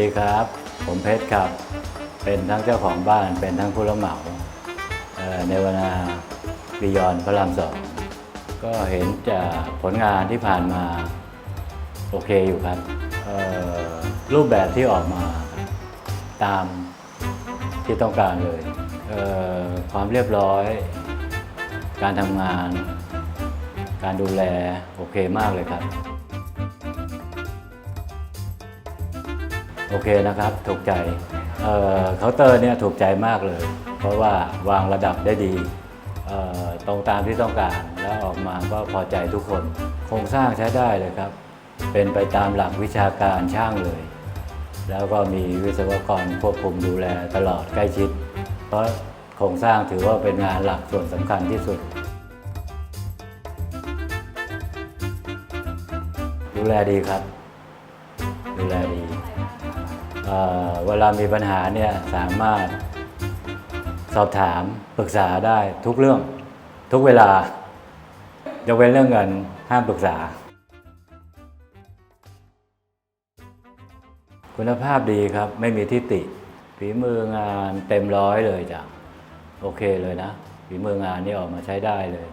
ดีครับ ผมเพชรครับ เป็นทั้งเจ้าของบ้าน เป็นทั้งผู้รับเหมาเอ่อในวนาบิยอนพระรามสองก็เห็นจากผลงานที่ผ่านมาโอเคอยู่ครับ รูปแบบที่ออกมาตามที่ต้องการเลยเความเรียบร้อย การทำงาน การดูแลโอเคมากเลยครับ โอเคนะครับ ถูกใจเเคาน์เตอร์เนี่ยถูกใจมากเลย เพราะว่าวางระดับได้ดีตรงตามที่ต้องการแล้วออกมาก็พอใจทุกคน โครงสร้างใช้ได้เลยครับ เป็นไปตามหลักวิชาการช่างเลย แล้วก็มีวิศวกรควบคุมดูแลตลอดใกล้ชิด เพราะโครงสร้างถือว่าเป็นงานหลักส่วนสำคัญที่สุด ดูแลดีครับ ดูแลดี เวลามีปัญหาเนี่ยสามารถสอบถามปรึกษาได้ทุกเรื่องทุกเวลายกเว้นเรื่องเงินห้ามปรึกษา คุณภาพดีครับไม่มีที่ติฝีมืองานเต็มร้อยเลยจ้ะโอเคเลยนะฝีมืองานนี่ออกมาใช้ได้เลย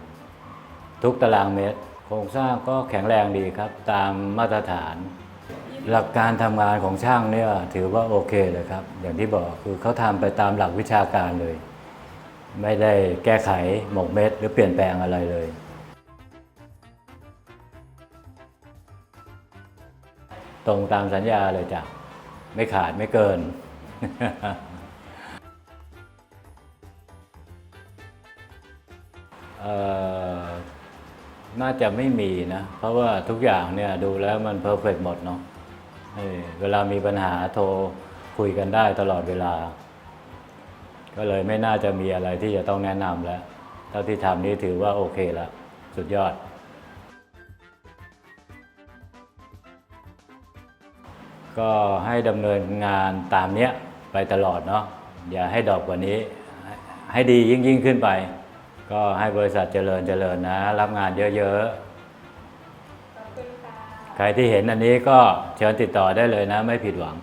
ทุกตารางเมตร โครงสร้างก็แข็งแรงดีครับ ตามมาตรฐาน หลักการทำงานของช่างเนี่ยถือว่าโอเคเลยครับ อย่างที่บอกคือเขาทำไปตามหลักวิชาการเลย ไม่ได้แก้ไขหมกเม็ดหรือเปลี่ยนแปลงอะไรเลย ตรงตามสัญญาเลยจ้ะ ไม่ขาดไม่เกิน เอ่อน่าจะไม่มีนะ เพราะว่าทุกอย่างเนี่ยดูแล้วมันเพอร์เฟกหมดเนาะ เวลามีปัญหาโทรคุยกันได้ตลอดเวลา ก็เลยไม่น่าจะมีอะไรที่จะต้องแนะนำแล้ว เท่าที่ทำนี้ถือว่าโอเคแล้ว สุดยอด ก็ให้ดำเนินงานตามเนี้ยไปตลอดเนาะอย่าให้ดอกกว่านี้ ให้ดียิ่งยิ่งขึ้นไป ก็ให้บริษัทเจริญเจริญนะ รับงานเยอะ ๆ ใครที่เห็นอันนี้ก็เชิญติดต่อได้เลยนะ ไม่ผิดหวัง